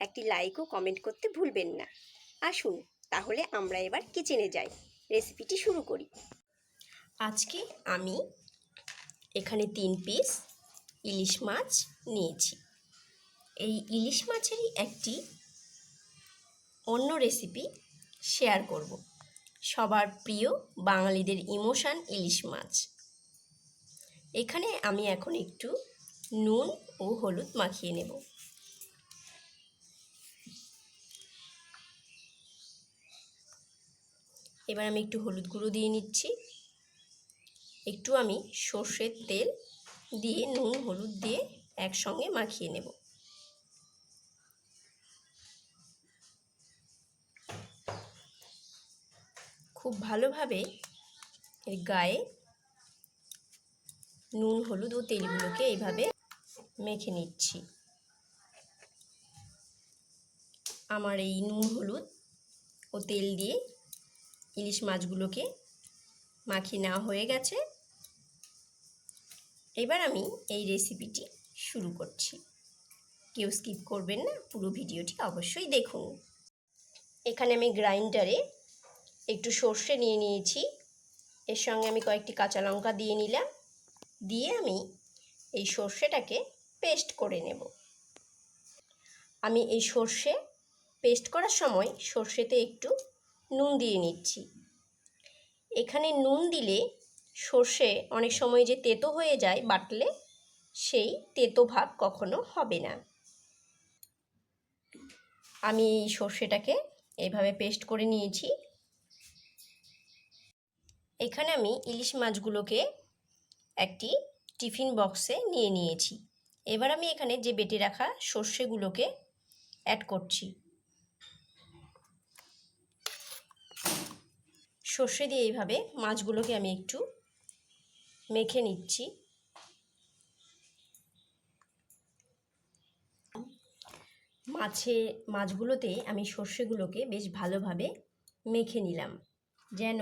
একটি লাইক ও কমেন্ট করতে ভুলবেন না। আসুন, তাহলে আমরা এবার কিচেনে যাই। রেসিপিটি শুরু করি। আজকে আমি এখানে তিন পিস ইলিশ মাছ নিয়েছি। এই ইলিশ মাছেরই একটি অন্য রেসিপি শেয়ার করব। সবার প্রিয় বাঙালিদের ইমোশান ইলিশ মাছ। এখানে আমি এখন একটু নুন ও হলুদ মাখিয়ে নেব। এবার আমি একটু হলুদ গুঁড়ো দিয়ে নিচ্ছি। একটু আমি সর্ষের তেল দিয়ে নুন, হলুদ দিয়ে একসঙ্গে মাখিয়ে নেব। খুব ভালোভাবে এর গায়ে নুন, হলুদ ও তেলগুলোকে এইভাবে মেখে নিচ্ছি। আমার এই নুন, হলুদ ও তেল দিয়ে ইলিশ মাছগুলোকে মাখিয়ে নেওয়া হয়ে গেছে। এবার আমি এই রেসিপিটি শুরু করছি। কেউ স্কিপ করবেন না, পুরো ভিডিওটি অবশ্যই দেখুন। এখানে আমি গ্রাইন্ডারে একটু সর্ষে নিয়ে নিয়েছি। এর সঙ্গে আমি কয়েকটি কাঁচা লঙ্কা দিয়ে নিলাম। দিয়ে আমি এই সর্ষেটাকে পেস্ট করে নেব। আমি এই সর্ষে পেস্ট করার সময় সর্ষেতে একটু নুন দিয়ে নিচ্ছি। এখানে নুন দিলে সর্ষে অনেক সময় যে তেতো হয়ে যায় বাটলে সেই তেতো ভাব কখনো হবে না। আমি সর্ষেটাকে এইভাবে পেস্ট করে নিয়েছি। এখানে আমি ইলিশ মাছগুলোকে একটি টিফিন বক্সে নিয়ে নিয়েছি। এবার আমি এখানে যে বেটে রাখা সর্ষেগুলোকে অ্যাড করছি। সর্ষে দিয়ে এইভাবে মাছগুলোকে আমি একটু মেখে নিচ্ছি। মাছে, মাছগুলোতে আমি সর্ষেগুলোকে বেশ ভালোভাবে মেখে নিলাম, যেন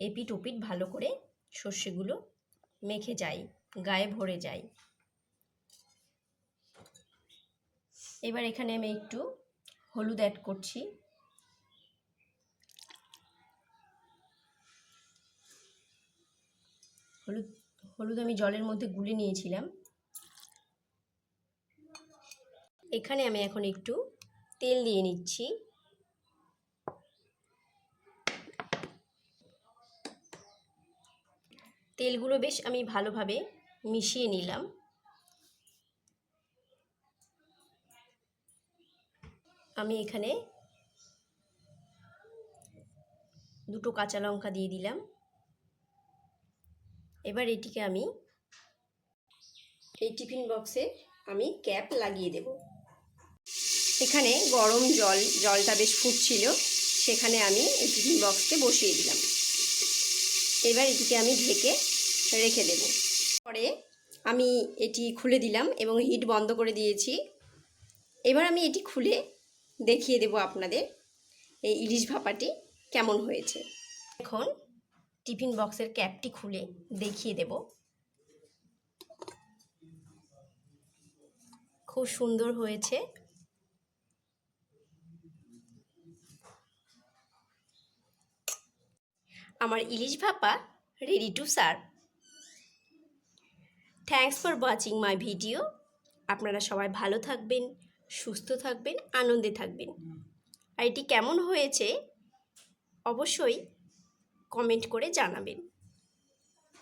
এপিট ওপিট ভালো করে সর্ষেগুলো মেখে যায়, গায়ে ভরে যায়। এবার এখানে আমি একটু হলুদ অ্যাড করছি। হলুদ হলুদ আমি জলের মধ্যে গুলে নিয়েছিলাম। এখানে আমি এখন একটু তেল দিয়ে নিচ্ছি। তেলগুলো বেশ আমি ভালোভাবে মিশিয়ে নিলাম। আমি এখানে দুটো কাঁচা লঙ্কা দিয়ে দিলাম। এবার এটিকে আমি এই টিফিন বক্সে আমি ক্যাপ লাগিয়ে দেব। এখানে গরম জল, জলটা বেশ ফুটছিল, সেখানে আমি এই টিফিন বক্সকে বসিয়ে দিলাম। এবার এটিকে আমি ঢেকে রেখে দেব। পরে আমি এটি খুলে দিলাম এবং হিট বন্ধ করে দিয়েছি। এবার আমি এটি খুলে দেখিয়ে দেব আপনাদের এই ইলিশ ভাপাটি কেমন হয়েছে। এখন টিফিন বক্সের ক্যাপটি খুলে দেখিয়ে দেব। খুব সুন্দর হয়েছে। আমার ilish bhapa ready to serve thanks for watching my video আপনারা সবাই ভালো থাকবেন, সুস্থ থাকবেন, আনন্দে থাকবেন। আর এটি কেমন হয়েছে? অবশ্যই কমেন্ট করে জানাবেন।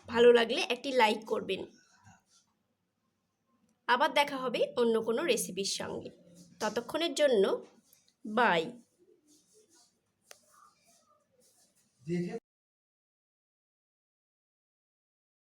ভালো লাগলে একটি লাইক করবেন। আবার দেখা হবে অন্য কোনো রেসিপির সঙ্গে। ততক্ষণের জন্য বাই